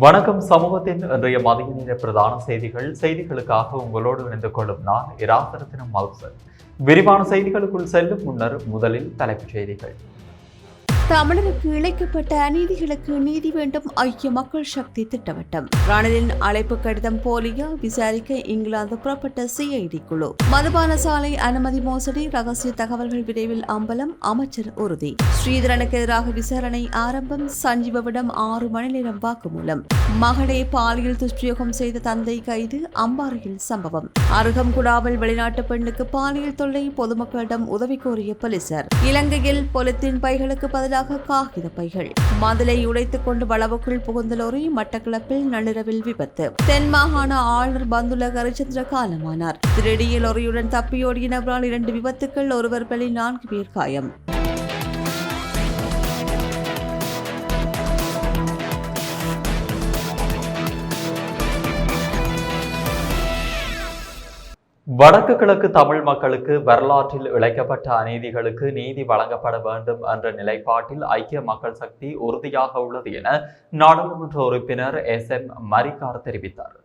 வணக்கம் சமூகத்தின் இன்றைய மதிய நேர பிரதான செய்திகள். செய்திகளுக்காக உங்களோடு இணைந்து கொள்ளும் நான் இராசரத்தினம் மல்சர் விரிவான செய்திகளுக்குள் செல்லும் முன்னர் முதலில் தலைப்புச் செய்திகள். தமிழருக்கு இழைக்கப்பட்ட அநீதிகளுக்கு நீதி வேண்டும் ஐக்கிய மக்கள் சக்தி திட்டவட்டம். ரணிலின் அழைப்பு கடிதம் போலியா விசாரிக்க இங்கிலாந்து புறப்பட்ட சிஐடி குழு. மதுபான சாலை அனுமதி மோசடி ரகசிய தகவல்கள் விரைவில் அம்பலம் அமைச்சர் உறுதி. ஸ்ரீதரனுக்கு எதிராக விசாரணை ஆரம்பம் சஞ்சீவவிடம் ஆறு மணி நேரம் வாக்குமூலம். மகளே பாலியல் துஷ்பிரயோகம் செய்த தந்தை கைது அம்பாறையில் சம்பவம். அருகம்குடாவில் வெளிநாட்டு பெண்ணுக்கு பாலியல் தொல்லை பொதுமக்களிடம் உதவி கோரிய போலீசார். இலங்கையில் பொலித்தீன் பைகளுக்கு பதிலாக காகித பைகள். மதிலை உடைத்துக் கொண்டு வளவுக்குள் புகுந்த லோரி மட்டக்களப்பில் நள்ளிரவில் விபத்து. தென் மாகாண ஆளுநர் பந்துல ஹரிச்சந்திர காலமானார். திருடிய லொரியுடன் தப்பியோடிய நபரால் இரண்டு விபத்துக்கள் ஒருவர் பலி நான்கு பேர் காயம். வடக்கு கிழக்கு தமிழ் மக்களுக்கு வரலாற்றில் இழைக்கப்பட்ட அநீதிகளுக்கு நீதி வழங்கப்பட வேண்டும் என்ற நிலைப்பாட்டில் ஐக்கிய மக்கள் சக்தி உறுதியாக உள்ளது என நாடாளுமன்ற உறுப்பினர் எஸ் எம் மரிகார் தெரிவித்தார்.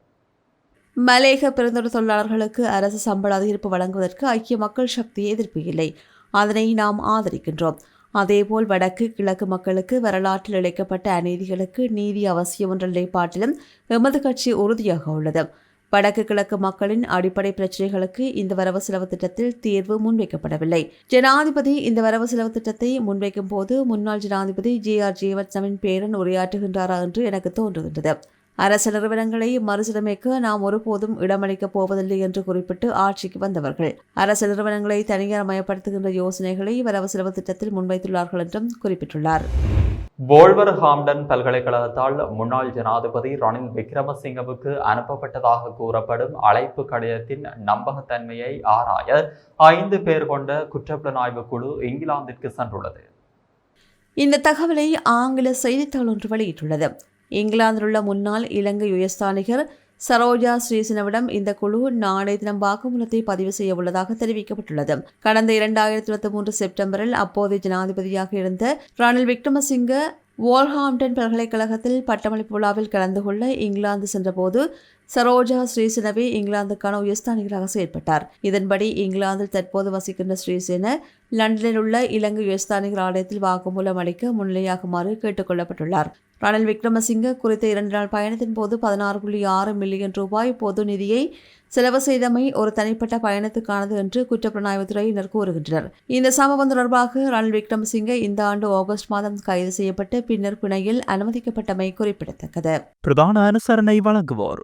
மலேக பெருந்தொடர் தொழிலாளர்களுக்கு அரசு சம்பள அதிகரிப்பு வழங்குவதற்கு ஐக்கிய மக்கள் சக்தி எதிர்ப்பு இல்லை. அதனை நாம் ஆதரிக்கின்றோம். அதேபோல் வடக்கு கிழக்கு மக்களுக்கு வரலாற்றில் இழைக்கப்பட்ட அநீதிகளுக்கு நீதி அவசியம் என்ற நிலைப்பாட்டிலும் எமது கட்சி உறுதியாக உள்ளது. வடக்கு கிழக்கு மக்களின் அடிப்படை பிரச்சினைகளுக்கு இந்த வரவு செலவு திட்டத்தில் தீர்வு முன்வைக்கப்படவில்லை. ஜனாதிபதி இந்த வரவு செலவு திட்டத்தை முன்வைக்கும் போது முன்னாள் ஜனாதிபதி ஜி ஆர் ஜீவத்சமின் பேரன் உரையாற்றுகின்றாரா என்று எனக்கு தோன்றுகின்றது. அரசு நிறுவனங்களை மறுசீரமைக்க நாம் ஒருபோதும் இடமளிக்கப் போவதில்லை என்று குறிப்பிட்டு ஆட்சிக்கு வந்தவர்கள். அரசு நிறுவனங்களை தனியார் மயப்படுத்துகின்ற யோசனைகளை வரவு செலவு திட்டத்தில் முன்வைத்துள்ளார்கள் என்றும் குறிப்பிட்டுள்ளார். போல்வர் ஹாம்டன் பல்கலைக்கழகத்தால் முன்னாள் ஜனாதிபதி ரணில் விக்ரமசிங்கவுக்கு அனுப்பப்பட்டதாக கூறப்படும் அழைப்பு கடிதத்தின் நம்பகத்தன்மையை ஆராய ஐந்து பேர் கொண்ட குற்றப்புலனாய்வு குழு இங்கிலாந்திற்கு சென்றுள்ளது. இந்த தகவலை ஆங்கில செய்தித்தாள் ஒன்று வெளியிட்டுள்ளது. இங்கிலாந்தில் உள்ள முன்னாள் இலங்கை உயர்ஸ்தானிகர் சரோஜா ஸ்ரீசனவிடம் இந்த குழு நாளை தினம் வாக்குமூலத்தை பதிவு செய்ய உள்ளதாக தெரிவிக்கப்பட்டுள்ளது. கடந்த இரண்டாயிரத்தி இருபத்தி மூன்று செப்டம்பரில் அப்போதைய ஜனாதிபதியாக இருந்த ரணில் விக்ரமசிங்க வால்ஹாம்டன் பல்கலைக்கழகத்தில் பட்டமளிப்பு விழாவில் கலந்து கொள்ள இங்கிலாந்து சென்றபோது சரோஜா ஸ்ரீசேனவே இங்கிலாந்துக்கான உயர்ஸ்தானிகராக செயற்பட்டார். இதன்படி இங்கிலாந்தில் தற்போது வசிக்கின்ற ஸ்ரீசேன லண்டனில் உள்ள இலங்கை உயர்ஸ்தானிகர் ஆலயத்தில் வாக்குமூலம் அளிக்க முன்னிலையாகுமாறு கேட்டுக் கொள்ளப்பட்டுள்ளார். ரணில் விக்ரமசிங்க குறித்த இரண்டு நாள் பயணத்தின் போது பதினாறு புள்ளி ஆறு மில்லியன் ரூபாய் பொது நிதியை செலவு செய்தமை ஒரு தனிப்பட்ட பயணத்துக்கானது என்று குற்றப்புலனாய்வுத்துறையினர் கூறுகின்றனர். இந்த சம்பவம் தொடர்பாக ரணில் விக்ரமசிங்க இந்த ஆண்டு ஆகஸ்ட் மாதம் கைது செய்யப்பட்டு பின்னர் பிணையில் அனுமதிக்கப்பட்டமை குறிப்பிடத்தக்கது. பிரதான அனுசரணை வழங்குவோர்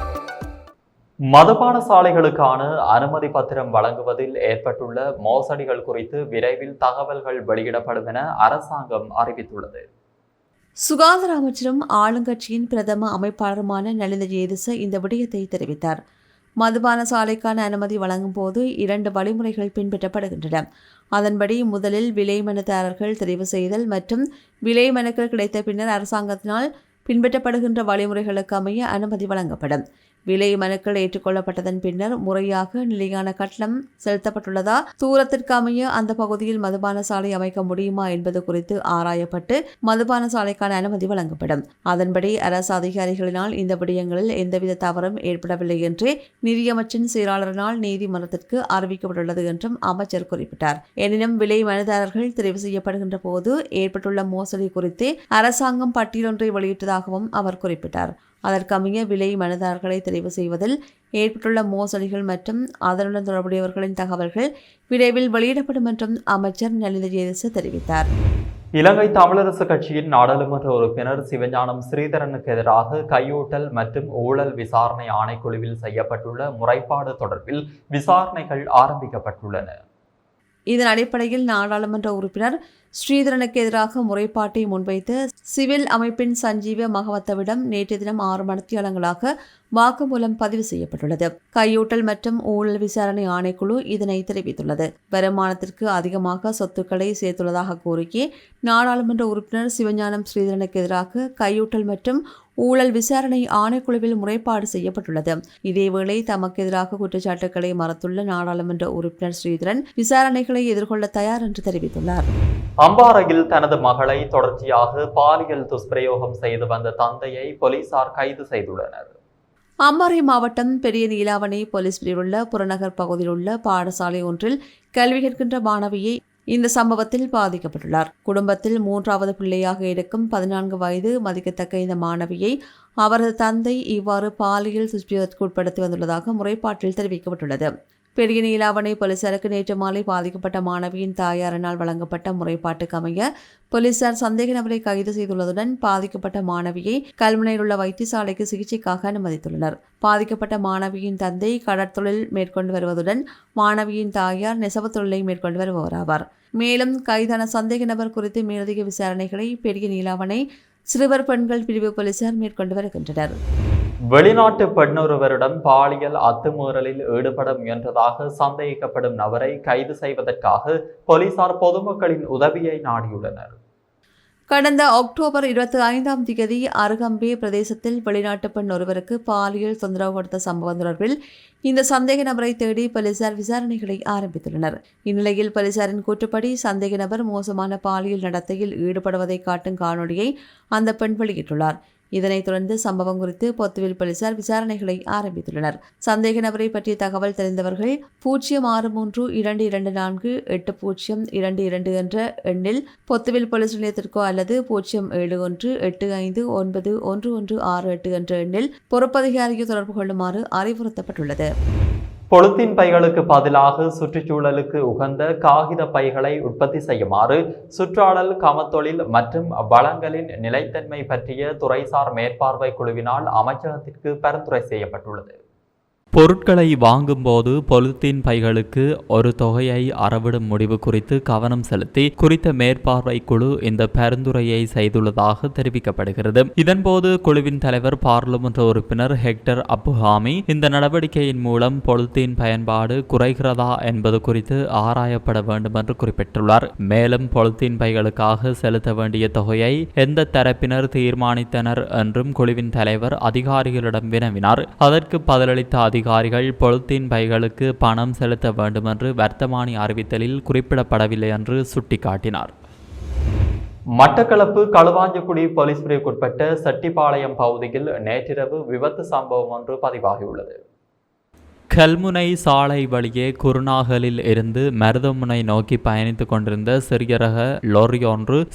மதுபான சாலைகளுக்கான அனுமதி பத்திரம் வழங்குவதில் ஏற்பட்டுள்ள மோசடிகள் குறித்து விரைவில் தகவல்கள் வெளியிடப்படும் என அரசாங்கம் அறிவித்துள்ளது. சுகாதார அமைச்சரும் ஆளுங்கட்சியின் பிரதம அமைப்பாளருமான நலிந்த ஜேதிச இந்த விடயத்தை தெரிவித்தார். மதுபான சாலைக்கான அனுமதி வழங்கும் போது இரண்டு வழிமுறைகள் பின்பற்றப்படுகின்றன. அதன்படி முதலில் விலை மனுதாரர்கள் தெரிவு செய்தல் மற்றும் விலை மனுக்கள் கிடைத்த பின்னர் அரசாங்கத்தினால் பின்பற்றப்படுகின்ற வழிமுறைகளுக்கு அமைய அனுமதி வழங்கப்படும். விலை மனுக்கள் ஏற்றுக்கொள்ளப்பட்டதன் பின்னர் முறையாக நிலையான கட்டணம் செலுத்தப்பட்டுள்ளதா? தூரத்திற்கு அமைய அந்த பகுதியில் மதுபான சாலை அமைக்க முடியுமா என்பது குறித்து ஆராயப்பட்டு மதுபான சாலைக்கான அனுமதி வழங்கப்படும். அதன்படி அரசு அதிகாரிகளினால் இந்த விடயங்களில் எந்தவித தவறும் ஏற்படவில்லை என்று நிதியமைச்சின் செயலாளரினால் நீதிமன்றத்திற்கு அறிவிக்கப்பட்டுள்ளது என்றும் அமைச்சர் குறிப்பிட்டார். எனினும் விலை மனுதாரர்கள் தெரிவு செய்யப்படுகின்ற போது ஏற்பட்டுள்ள மோசடி குறித்து அரசாங்கம் பட்டியலொன்றை வெளியிட்டதாகவும் அவர் குறிப்பிட்டார். அதற்கமைய விலை மனுதாரர்களை தெரிவு செய்வதில் ஏற்பட்டுள்ள மோசடிகள் மற்றும் அதனுடன் தொடர்புடையவர்களின் தகவல்கள் விரைவில் வெளியிடப்படும் என்றும் அமைச்சர் நலிந்த ஜெயதேச தெரிவித்தார். இலங்கை தமிழரசு கட்சியின் நாடாளுமன்ற உறுப்பினர் சிவஞானம் ஸ்ரீதரனுக்கு எதிராக கையூட்டல் மற்றும் ஊழல் விசாரணை ஆணைக்குழுவில் செய்யப்பட்டுள்ள முறைப்பாடு தொடர்பில் விசாரணைகள் ஆரம்பிக்கப்பட்டுள்ளன. இதன் அடிப்படையில் நாடாளுமன்ற உறுப்பினர் ஸ்ரீதரனுக்கு எதிராக முறைப்பாட்டை முன்வைத்து சிவில் அமைப்பின் சஞ்சீவ மகவத்தவிடம் நேற்று தினம் ஆறு மணித்தியாலங்களாக வாக்குமூலம் பதிவு செய்யப்பட்டுள்ளது. கையூட்டல் மற்றும் ஊழல் விசாரணை ஆணைக்குழு இதனை தெரிவித்துள்ளது. வருமானத்திற்கு அதிகமாக சொத்துக்களை சேர்த்துள்ளதாக கோரிக்கை நாடாளுமன்ற உறுப்பினர் சிவஞானம் ஸ்ரீதரனுக்கு எதிராக கையூட்டல் மற்றும் ஊழல் விசாரணை ஆணைக்குழுவில் முறைப்பாடு செய்யப்பட்டுள்ளது. இதேவேளை தமக்கு எதிராக குற்றச்சாட்டுக்களை மறுத்துள்ள நாடாளுமன்ற உறுப்பினர் ஸ்ரீதரன் விசாரணைகளை எதிர்கொள்ள தயார் என்று தெரிவித்துள்ளார். அம்பாறையில் தனது மகளை தொடர்ச்சியாக பாலியல் துஷ்பிரயோகம் செய்து வந்த தந்தையை போலீசார் கைது செய்துள்ளனர். அம்பாறை மாவட்டம் பெரிய நீலாவணை போலீஸ் பிரிவுள்ள புறநகர் பகுதியில் உள்ள பாடசாலை ஒன்றில் கல்வி கற்கின்ற மாணவியை இந்த சம்பவத்தில் பாதிக்கப்பட்டுள்ளார். குடும்பத்தில் மூன்றாவது பிள்ளையாக இருக்கும் பதினான்கு வயது மதிக்கத்தக்க இந்த மாணவியை அவரது தந்தை இவ்வாறு பாலியல் துஷ்பிரயோகத்திற்கு உட்படுத்தி வந்துள்ளதாக முறைப்பாட்டில் தெரிவிக்கப்பட்டுள்ளது. பெரிய நீலாவணை போலீசாருக்கு நேற்று மாலை பாதிக்கப்பட்ட மாணவியின் தாயாரினால் வழங்கப்பட்ட முறைப்பாட்டுக்கு அமைய போலீசார் சந்தேக நபரை கைது செய்துள்ளதுடன் பாதிக்கப்பட்ட மாணவியை கல்முனையில் உள்ள வைத்தியசாலைக்கு சிகிச்சைக்காக அனுமதித்துள்ளனர். பாதிக்கப்பட்ட மாணவியின் தந்தை கடற்தொழில் மேற்கொண்டு வருவதுடன் மாணவியின் தாயார் நெசவுத் தொழிலை மேற்கொண்டு வருபவராவார். மேலும் கைதான சந்தேக நபர் குறித்து மேலதிக விசாரணைகளை பெரிய நீலாவணை சிறுவர் பெண்கள் பிரிவு போலீசார் மேற்கொண்டு வருகின்றனர். வெளிநாட்டு பெண்ணொருவருடன் பாலியல் அத்துமீறலில் ஈடுபட முயன்றதாக சந்தேகிக்கப்படும் நபரை கைது செய்வதற்காக போலீசார் பொதுமக்களின் உதவியை நாடியுள்ளனர். கடந்த அக்டோபர் இருபத்தி ஐந்தாம் தேதி அருகம்பே பிரதேசத்தில் வெளிநாட்டு பெண் ஒருவருக்கு பாலியல் தொந்தரவு கொடுத்த சம்பவம் தொடர்பில் இந்த சந்தேக நபரை தேடி போலீசார் விசாரணைகளை ஆரம்பித்துள்ளனர். இந்நிலையில் போலீசாரின் கூற்றுப்படி சந்தேக நபர் மோசமான பாலியல் நடத்தையில் ஈடுபடுவதை காட்டும் காணொளியை அந்த பெண் வெளியிட்டுள்ளார். இதனைத் தொடர்ந்து சம்பவம் குறித்து பொத்துவில் போலீசார் விசாரணைகளை ஆரம்பித்துள்ளனர். சந்தேக நபரை பற்றிய தகவல் தெரிந்தவர்கள் பூஜ்ஜியம் ஆறு மூன்று இரண்டு இரண்டு நான்கு எட்டு பூஜ்ஜியம் இரண்டு இரண்டு என்ற எண்ணில் பொத்துவில் போலீஸ் நிலையத்திற்கோ அல்லது பூஜ்ஜியம் ஏழு ஒன்று எட்டு ஐந்து ஒன்பது ஒன்று ஒன்று ஆறு எட்டு என்ற எண்ணில் பொறுப்பதிகாரியை தொடர்பு கொள்ளுமாறு அறிவுறுத்தப்பட்டுள்ளது. பொலித்தீன் பைகளுக்கு பதிலாக சுற்றுச்சூழலுக்கு உகந்த காகித பைகளை உற்பத்தி செய்யுமாறு சுற்றாடல் கமத்தொழில் மற்றும் வளங்களின் நிலைத்தன்மை பற்றிய துறைசார் மேற்பார்வை குழுவினால் அமைச்சகத்திற்கு பரிந்துரை செய்யப்பட்டுள்ளது. பொருட்களை வாங்கும்போது பொலித்தீன் பைகளுக்கு ஒரு தொகையை அறவிடும் முடிவு குறித்து கவனம் செலுத்தி குறித்த மேற்பார்வை குழு இந்த பரிந்துரையை செய்துள்ளதாக தெரிவிக்கப்படுகிறது. இதன்போது குழுவின் தலைவர் பாராளுமன்ற உறுப்பினர் ஹெக்டர் அப்புஹாமி இந்த நடவடிக்கையின் மூலம் பொலித்தீன் பயன்பாடு குறைகிறதா என்பது குறித்து ஆராயப்பட வேண்டும் என்று குறிப்பிட்டுள்ளார். மேலும் பொலித்தீன் பைகளுக்காக செலுத்த வேண்டிய தொகையை எந்த தரப்பினர் தீர்மானித்தனர் என்றும் குழுவின் தலைவர் அதிகாரிகளிடம் வினவினார். அதற்கு பதிலளித்த அதிகாரிகள் பொலித்தீன் பைகளுக்கு பணம் செலுத்த வேண்டுமென்று வர்த்தமானி அறிவித்தலில் குறிப்பிடப்படவில்லை என்று சுட்டிக்காட்டினார். மட்டக்களப்பு களுவாஞ்சிக்குடி போலீஸ் பிரிவுக்குட்பட்ட செட்டிப்பாளையம் பகுதியில் நேற்றிரவு விபத்து சம்பவம் ஒன்று பதிவாகியுள்ளது. கல்முனை சாலை வழியே குருநாகலில் இருந்து மருதமுனை நோக்கி பயணித்துக் கொண்டிருந்த சிறிய ரக லொரி ஒன்று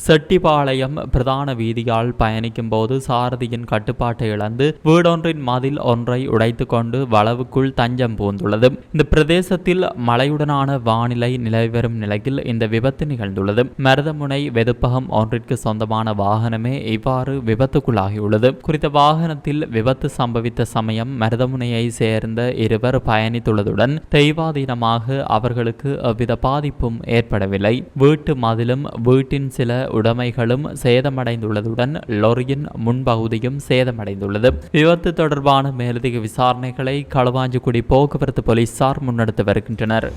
பிரதான வீதியால் பயணிக்கும் போது சாரதியின் கட்டுப்பாட்டை இழந்து வீடொன்றின் மதில் ஒன்றை உடைத்துக் கொண்டு வளவுக்குள் தஞ்சம் பூந்துள்ளது இந்த பிரதேசத்தில் மழையுடனான வானிலை நிலவி வரும் நிலையில் இந்த விபத்து நிகழ்ந்துள்ளது. மருதமுனை வெதுப்பகம் ஒன்றிற்கு சொந்தமான வாகனமே இவ்வாறு விபத்துக்குள்ளாகியுள்ளது. குறித்த வாகனத்தில் விபத்து சம்பவித்த சமயம் மருதமுனையை சேர்ந்த இருவர் பயணித்துள்ளதுடன் தெய்வாதீனமாக அவர்களுக்கு எவ்வித பாதிப்பும் ஏற்படவில்லை. வீட்டு மதிலும் வீட்டின் சில உடைமைகளும் சேதமடைந்துள்ளதுடன் லொரியின் முன்பகுதியும் சேதமடைந்துள்ளது. விபத்து தொடர்பான மேலதிக விசாரணைகளை களுவாஞ்சிக்குடி போக்குவரத்து போலீசார் முன்னெடுத்து வருகின்றனர்.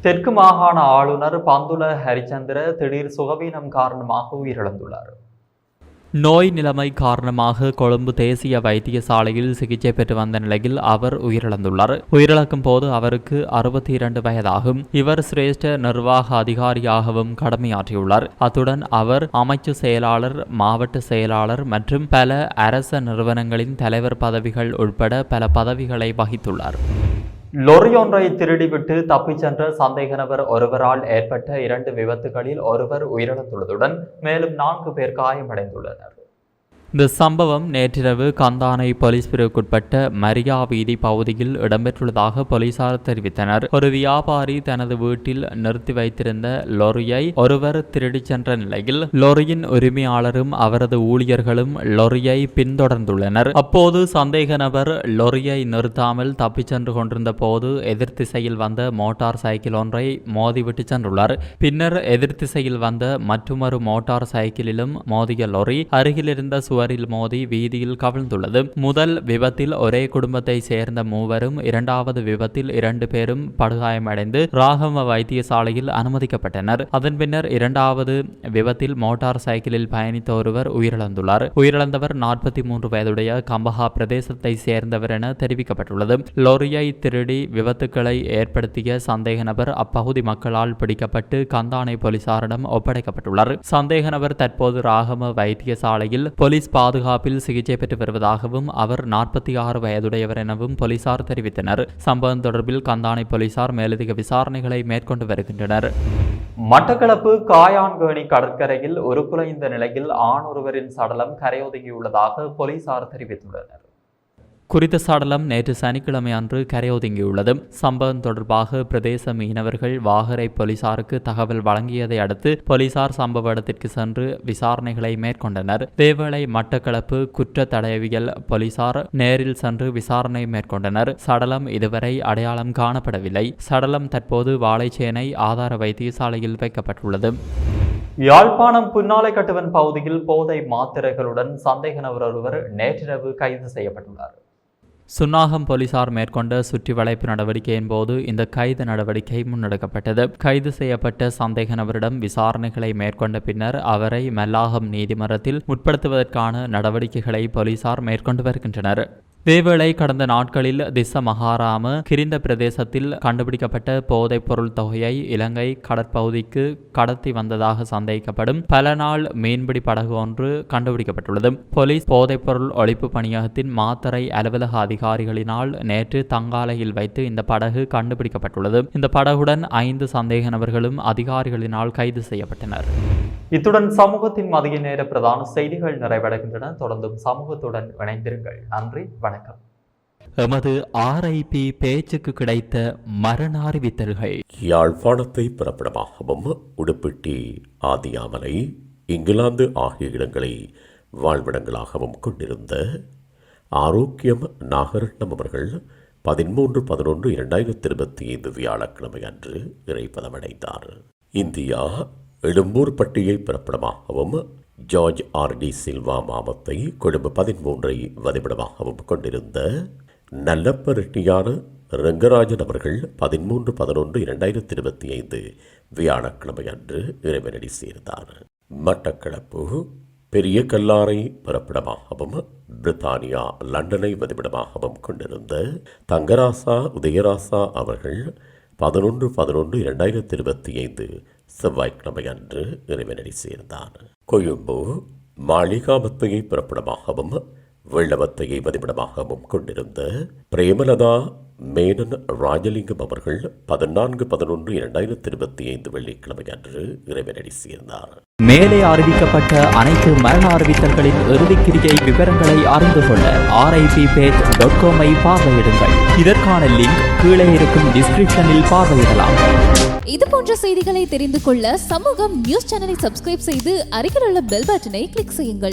தெற்கு மாகாண ஆளுநர் பந்துல ஹரிச்சந்திர திடீர் சுகவீனம் காரணமாக உயிரிழந்துள்ளார். நோய் நிலைமை காரணமாக கொழும்பு தேசிய வைத்தியசாலையில் சிகிச்சை பெற்று வந்த நிலையில் அவர் உயிரிழந்துள்ளார். உயிரிழக்கும் போது அவருக்கு அறுபத்தி இரண்டு வயதாகும். இவர் சிரேஷ்ட நிர்வாக அதிகாரியாகவும் கடமையாற்றியுள்ளார். அத்துடன் அவர் அமைச்சு செயலாளர் மாவட்ட செயலாளர் மற்றும் பல அரச நிறுவனங்களின் தலைவர் பதவிகள் உட்பட பல பதவிகளை வகித்துள்ளார். லொரியொன்றை ஒன்றை திருடிவிட்டு தப்பிச் சென்ற சந்தேக நபர் ஒருவரால் ஏற்பட்ட இரண்டு விபத்துகளில் ஒருவர் உயிரிழந்துள்ளதுடன் மேலும் நான்கு பேர் காயமடைந்துள்ளனர். இந்த சம்பவம் நேற்றிரவு கந்தானை போலீஸ் பிரிவுக்குட்பட்ட மரியா வீதி பகுதியில் இடம்பெற்றுள்ளதாக போலீசார் தெரிவித்தனர். ஒரு வியாபாரி தனது வீட்டில் நிறுத்தி வைத்திருந்த லொரியை ஒருவர் திருடிச் சென்ற நிலையில் லொரியின் உரிமையாளரும் அவரது ஊழியர்களும் லொரியை பின்தொடர்ந்துள்ளனர். அப்போது சந்தேக நபர் லொரியை நிறுத்தாமல் தப்பிச் சென்று கொண்டிருந்த போது எதிர் திசையில் வந்த மோட்டார் சைக்கிள் ஒன்றை மோதிவிட்டு சென்றுள்ளார். பின்னர் எதிர் திசையில் வந்த மற்றொரு மோட்டார் சைக்கிளிலும் மோதிய லொரி அருகிலிருந்த சுவரில் மோதி வீதியில் கவிழ்ந்துள்ளது. முதல் விபத்தில் ஒரே குடும்பத்தை சேர்ந்த மூவரும் இரண்டாவது விபத்தில் இரண்டு பேரும் படுகாயமடைந்து ராகம வைத்தியசாலையில் அனுமதிக்கப்பட்டனர். அதன் பின்னர் இரண்டாவது விபத்தில் மோட்டார் சைக்கிளில் பயணித்த ஒருவர் உயிரிழந்துள்ளார். உயிரிழந்தவர் நாற்பத்தி மூன்று வயதுடைய கம்பஹா பிரதேசத்தை சேர்ந்தவர் என தெரிவிக்கப்பட்டுள்ளது. லொரியை திருடி விபத்துக்களை ஏற்படுத்திய சந்தேக நபர் அப்பகுதி மக்களால் பிடிக்கப்பட்டு கந்தானை போலீசாரிடம் ஒப்படைக்கப்பட்டுள்ளார். சந்தேக நபர் தற்போது ராகம வைத்தியசாலையில் போலீஸ் பாதுகாப்பில் சிகிச்சை பெற்று வருவதாகவும் அவர் நாற்பத்தி ஆறு வயதுடையவர் எனவும் போலீசார் தெரிவித்தனர். சம்பவம் தொடர்பில் கந்தானை போலீசார் மேலதிக விசாரணைகளை மேற்கொண்டு வருகின்றனர். மட்டக்களப்பு காயான்கேணி கடற்கரையில் ஒரு குலைந்த நிலையில் ஆண் ஒருவரின் சடலம் கரையொதுங்கியுள்ளதாக போலீசார் தெரிவித்துள்ளனர். குறித்த சடலம் நேற்று சனிக்கிழமை அன்று கரையொதுங்கியுள்ளது. சம்பவம் தொடர்பாக பிரதேச மீனவர்கள் வாகரை போலீசாருக்கு தகவல் வழங்கியதை அடுத்து போலீசார் சம்பவ இடத்திற்கு சென்று விசாரணைகளை மேற்கொண்டனர். தேவலை மட்டக்களப்பு குற்ற தடயவியல் போலீசார் நேரில் சென்று விசாரணை மேற்கொண்டனர். சடலம் இதுவரை அடையாளம் காணப்படவில்லை. சடலம் தற்போது வாழைச்சேனை ஆதார வைத்தியசாலையில் வைக்கப்பட்டுள்ளது. யாழ்ப்பாணம் புன்னாலை கட்டுவன் பகுதியில் போதை மாத்திரைகளுடன் சந்தேக நபர் ஒருவர் நேற்றிரவு கைது செய்யப்பட்டுள்ளார். சுன்னாகம் போலீசார் மேற்கொண்ட சுற்றி வளைப்பு நடவடிக்கையின் போது இந்த கைது நடவடிக்கை முன்னெடுக்கப்பட்டது. கைது செய்யப்பட்ட சந்தேக நபரிடம் விசாரணைகளை மேற்கொண்ட பின்னர் அவரை மல்லாகம் நீதிமன்றத்தில் முற்படுத்துவதற்கான நடவடிக்கைகளை போலீசார் மேற்கொண்டு வருகின்றனர். இதேவேளை கடந்த நாட்களில் திச மகாராம கிரிந்த பிரதேசத்தில் கண்டுபிடிக்கப்பட்ட போதைப் பொருள் தொகையை இலங்கை கடற்பகுதிக்கு கடத்தி வந்ததாக சந்தேகிக்கப்படும் பல நாள் மீன்பிடி படகு ஒன்று கண்டுபிடிக்கப்பட்டுள்ளது. போலீஸ் போதைப் பொருள் ஒழிப்பு பணியகத்தின் மாத்தறை அலுவலக அதிகாரிகளினால் நேற்று தங்காலையில் வைத்து இந்த படகு கண்டுபிடிக்கப்பட்டுள்ளது. இந்த படகுடன் ஐந்து சந்தேக நபர்களும் அதிகாரிகளினால் கைது செய்யப்பட்டனர். இத்துடன் சமூகத்தின் மதிய நேர பிரதான செய்திகள் நிறைவடைகின்றன. தொடர்ந்தும் சமூகத்துடன் இணைந்திருங்கள். நன்றி வணக்கம். எமது ஆர்ஐபி பேச்சுக்கு கிடைத்த மரண அறிவித்தல்கள் யாழ்ப்பாணத்தை பிறப்பிடமாகவும் உடுப்பிட்டி ஆதியாமலை இங்கிலாந்து ஆகிய இடங்களை வாழ்விடங்களாகவும் கொண்டிருந்த ஆரோக்கியம் நாகரட்னம் அவர்கள் பதிமூன்று பதினொன்று இரண்டாயிரத்தி இருபத்தி ஐந்து வியாழக்கிழமை அன்று இறைப்பதமடைந்தார் இந்தியா எழும்பூர்பட்டியை பிறப்பிடமாகவும் ஜார்ஜ் ஆர் டி சில்வா மாமத்தை கொழும்பு பதிமூன்றை வதிவிடமாகவும் கொண்டிருந்த நல்லப்ப ரெட்டியான ரங்கராஜன் அவர்கள் பதிமூன்று பதினொன்று இரண்டாயிரத்தி இருபத்தி ஐந்து வியாழக்கிழமை அன்று இறைவனடி சேர்ந்தார். மட்டக்களப்பு பெரிய கல்லாரை பிறப்பிடமாகவும் பிரித்தானியா லண்டனை வதிவிடமாகவும் கொண்டிருந்த தங்கராசா உதயராசா அவர்கள் பதினொன்று பதினொன்று இரண்டாயிரத்தி இருபத்தி ஐந்து செவ்வாய்க்கிழமை அன்று இறைவனடி சேர்ந்தார். கொழும்பு மாளிகாபத்தையை பிறப்பிடமாகவும் வெள்ளவத்தையை வதிவிடமாகவும் கொண்டிருந்த பிரேமலதா மேனன் ராஜலிங்கம் அவர்கள் பதினான்கு பதினொன்று இரண்டாயிரத்தி இருபத்தி ஐந்து வெள்ளிக்கிழமை அன்று இறைவனடி சேர்ந்தார். மேலே அறிவிக்கப்பட்ட அனைத்து மரண அறிவித்தல்களின் இறுதிக்கிரியை விவரங்களை அறிந்து கொள்ள ஆர்ஐபி பேஜ் டாட் காமை பார்வையிடுங்கள். இதற்கான லிங்க் கீழே இருக்கும் டிஸ்கிரிப்ஷனில் பார்வையிடலாம். இது போன்ற செய்திகளை தெரிந்து கொள்ள சமூகம் நியூஸ் சேனலை சப்ஸ்கிரைப் செய்து அருகில் உள்ள பெல் பட்டனை கிளிக் செய்யுங்கள்.